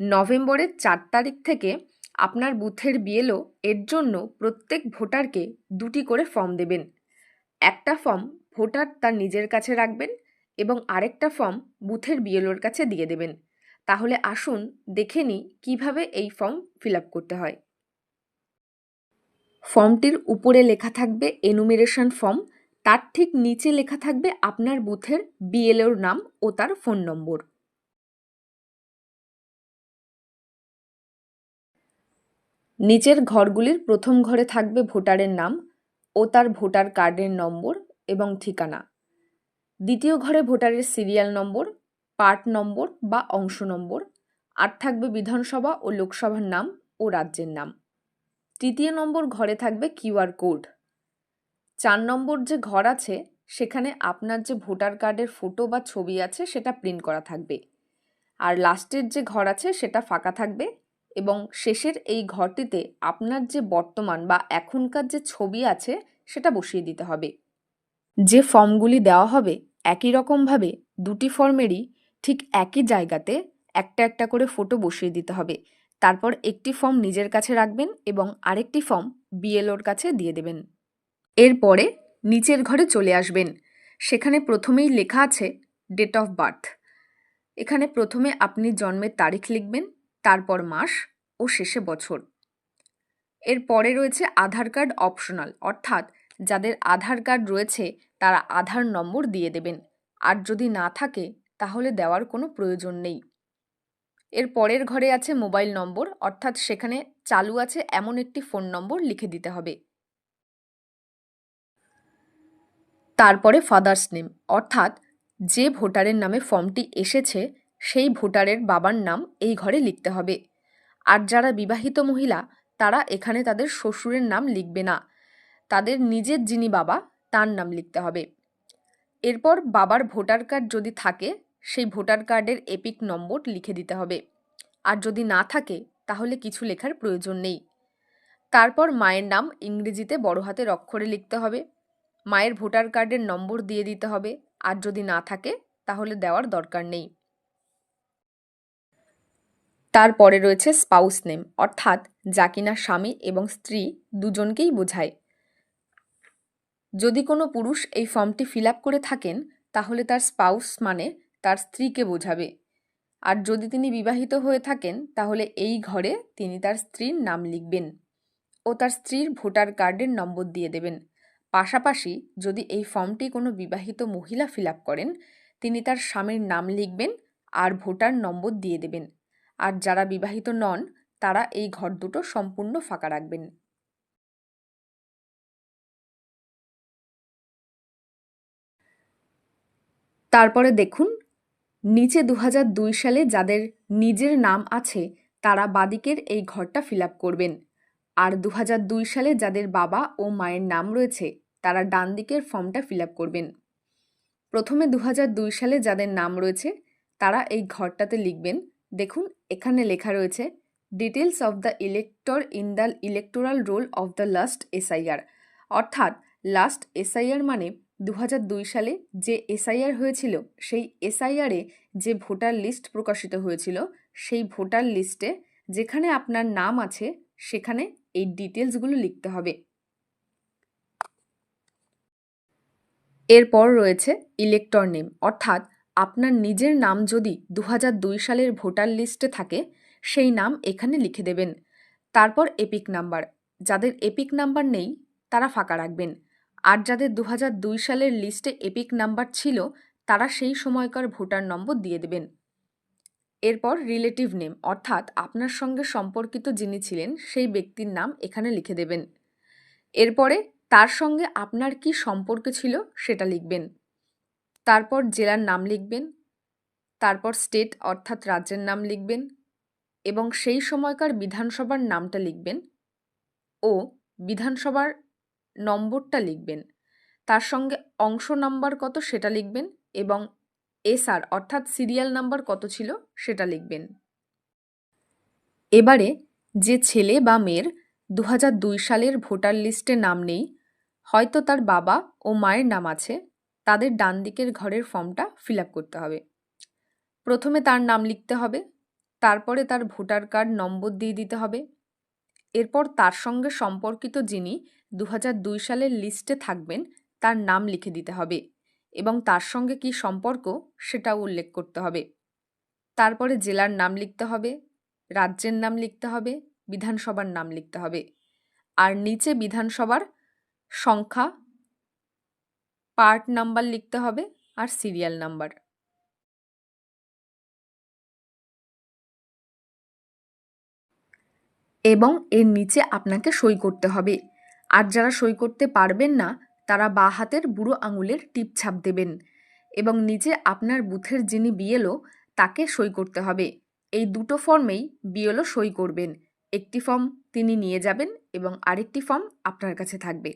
নভেম্বরের চার তারিখ থেকে আপনার বুথের বিএলও এর জন্য প্রত্যেক ভোটারকে দুটি করে ফর্ম দেবেন। একটা ফর্ম ভোটার তার নিজের কাছে রাখবেন এবং আরেকটা ফর্ম বুথের বিএলওর কাছে দিয়ে দেবেন। তাহলে আসুন দেখে নিই কীভাবে এই ফর্ম ফিল করতে হয়। ফর্মটির উপরে লেখা থাকবে এনুমিরেশন ফর্ম, তার ঠিক নিচে লেখা থাকবে আপনার বুথের বিএলওর নাম ও তার ফোন নম্বর। নিচের ঘরগুলির প্রথম ঘরে থাকবে ভোটারের নাম ও তার ভোটার কার্ডের নম্বর এবং ঠিকানা। দ্বিতীয় ঘরে ভোটারের সিরিয়াল নম্বর, পার্ট নম্বর বা অংশ নম্বর, আর থাকবে বিধানসভা ও লোকসভার নাম ও রাজ্যের নাম। তৃতীয় নম্বর ঘরে থাকবে কিউআর কোড। চার নম্বর যে ঘর আছে, সেখানে আপনার যে ভোটার কার্ডের ফটো বা ছবি আছে, সেটা প্রিন্ট করা থাকবে। আর লাস্টের যে ঘর আছে, সেটা ফাঁকা থাকবে এবং শেষের এই ঘরটিতে আপনার যে বর্তমান বা এখনকার যে ছবি আছে, সেটা বসিয়ে দিতে হবে। যে ফর্মগুলি দেওয়া হবে, একই রকমভাবে দুটি ফর্মেরই ঠিক একই জায়গাতে একটা একটা করে ফটো বসিয়ে দিতে হবে। তারপর একটি ফর্ম নিজের কাছে রাখবেন এবং আরেকটি ফর্ম বিএলওর কাছে দিয়ে দেবেন। এরপরে নিচের ঘরে চলে আসবেন। সেখানে প্রথমেই লেখা আছে ডেট অফ বার্থ এখানে প্রথমে আপনি জন্মের তারিখ লিখবেন তারপর মাস ও শেষে বছর। এর পরে রয়েছে আধার কার্ড অপশনাল, অর্থাৎ যাদের আধার কার্ড রয়েছে তারা আধার নম্বর দিয়ে দেবেন। আর যদি না থাকে, তাহলে দেওয়ার কোনো প্রয়োজন নেই। এর পরের ঘরে আছে মোবাইল নম্বর, অর্থাৎ সেখানে চালু আছে এমন একটি ফোন নম্বর লিখে দিতে হবে। তারপরে ফাদার্স নেম, অর্থাৎ যে ভোটারের নামে ফর্মটি এসেছে সেই ভোটারের বাবার নাম এই ঘরে লিখতে হবে। আর যারা বিবাহিত মহিলা, তারা এখানে তাদের শ্বশুরের নাম লিখবে না। তাদের নিজের যিনি বাবা, তার নাম লিখতে হবে। এরপর বাবার ভোটার কার্ড যদি থাকে, সেই ভোটার কার্ডের এপিক নম্বর লিখে দিতে হবে। আর যদি না থাকে, তাহলে কিছু লেখার প্রয়োজন নেই। তারপর মায়ের নাম ইংরেজিতে বড় হাতের অক্ষরে লিখতে হবে। মায়ের ভোটার কার্ডের নম্বর দিয়ে দিতে হবে। আর যদি না থাকে, তাহলে দেওয়ার দরকার নেই। তারপরে রয়েছে স্পাউস নেম, অর্থাৎ যা কিনা স্বামী এবং স্ত্রী দুজনকেই বোঝায়। যদি কোনো পুরুষ এই ফর্মটি ফিল করে থাকেন, তাহলে তার স্পাউস মানে তার স্ত্রীকে বোঝাবে। আর যদি তিনি বিবাহিত হয়ে থাকেন, তাহলে এই ঘরে তিনি তার স্ত্রীর নাম লিখবেন ও তার স্ত্রীর ভোটার কার্ডের নম্বর দিয়ে দেবেন। পাশাপাশি যদি এই ফর্মটি কোনো বিবাহিত মহিলা ফিল করেন, তিনি তার স্বামীর নাম লিখবেন আর ভোটার নম্বর দিয়ে দেবেন। আর যারা বিবাহিত নন, তারা এই ঘর দুটো সম্পূর্ণ ফাঁকা রাখবেন। তারপরে দেখুন, নিচে দু সালে যাদের নিজের নাম আছে, তারা বাদিকের এই ঘরটা ফিল করবেন। আর দু সালে যাদের বাবা ও মায়ের নাম রয়েছে, তারা ডান দিকের ফর্মটা ফিল করবেন। প্রথমে দু সালে যাদের নাম রয়েছে, তারা এই ঘরটাতে লিখবেন দেখুন, এখানে লেখা রয়েছে details of the elector in the electoral roll of the last SIR অর্থাৎ লাস্ট এসআইআর মানে দু সালে যে এসআইআর হয়েছিল, সেই এসআইআরে যে ভোটার লিস্ট প্রকাশিত হয়েছিল, সেই ভোটার লিস্টে যেখানে আপনার নাম আছে, সেখানে এই ডিটেলসগুলো লিখতে হবে। এরপর রয়েছে ইলেক্টর নেম অর্থাৎ আপনার নিজের নাম যদি দু সালের ভোটার লিস্টে থাকে, সেই নাম এখানে লিখে দেবেন। তারপর এপিক নাম্বার। যাদের এপিক নাম্বার নেই, তারা ফাঁকা রাখবেন। আর যাদের দু সালের লিস্টে এপিক নাম্বার ছিল, তারা সেই সময়কার ভোটার নম্বর দিয়ে দেবেন। এরপর রিলেটিভ নেম, অর্থাৎ আপনার সঙ্গে সম্পর্কিত যিনি ছিলেন, সেই ব্যক্তির নাম এখানে লিখে দেবেন। এরপরে তার সঙ্গে আপনার কি সম্পর্ক ছিল, সেটা লিখবেন। তারপর জেলার নাম লিখবেন, তারপর স্টেট অর্থাৎ রাজ্যের নাম লিখবেন এবং সেই সময়কার বিধানসভার নামটা লিখবেন ও বিধানসভার নম্বরটা লিখবেন। তার সঙ্গে অংশ নাম্বার কত সেটা লিখবেন এবং এসআর অর্থাৎ সিরিয়াল নাম্বার কত ছিল সেটা লিখবেন। এবারে যে ছেলে বা মেয়ের দু সালের ভোটার লিস্টে নাম নেই, হয়তো তার বাবা ও মায়ের নাম আছে। তাদের ডান দিকের ঘরের ফর্মটা ফিল করতে হবে। প্রথমে তার নাম লিখতে হবে, তারপরে তার ভোটার কার্ড নম্বর দিয়ে দিতে হবে। এরপর তার সঙ্গে সম্পর্কিত যিনি দু দুই সালের লিস্টে থাকবেন, তার নাম লিখে দিতে হবে এবং তার সঙ্গে কি সম্পর্ক সেটাও উল্লেখ করতে হবে। তারপরে জেলার নাম লিখতে হবে, রাজ্যের নাম লিখতে হবে, বিধানসভার নাম লিখতে হবে। আর নিচে বিধানসভার সংখ্যা পার্ট নাম্বার লিখতে হবে আর সিরিয়াল নাম্বার এবং এর নিচে আপনাকে সই করতে হবে। আর যারা সই করতে পারবেন না, তারা বাঁ হাতের বুড়ো আঙুলের টিপ ছাপ দেবেন। এবং নিচে আপনার বুথের যিনি বিএলও তাকে সই করতে হবে। এই দুটো ফর্মেই বিএলও সই করবেন। একটি ফর্ম তিনি নিয়ে যাবেন এবং আরেকটি ফর্ম আপনার কাছে থাকবে।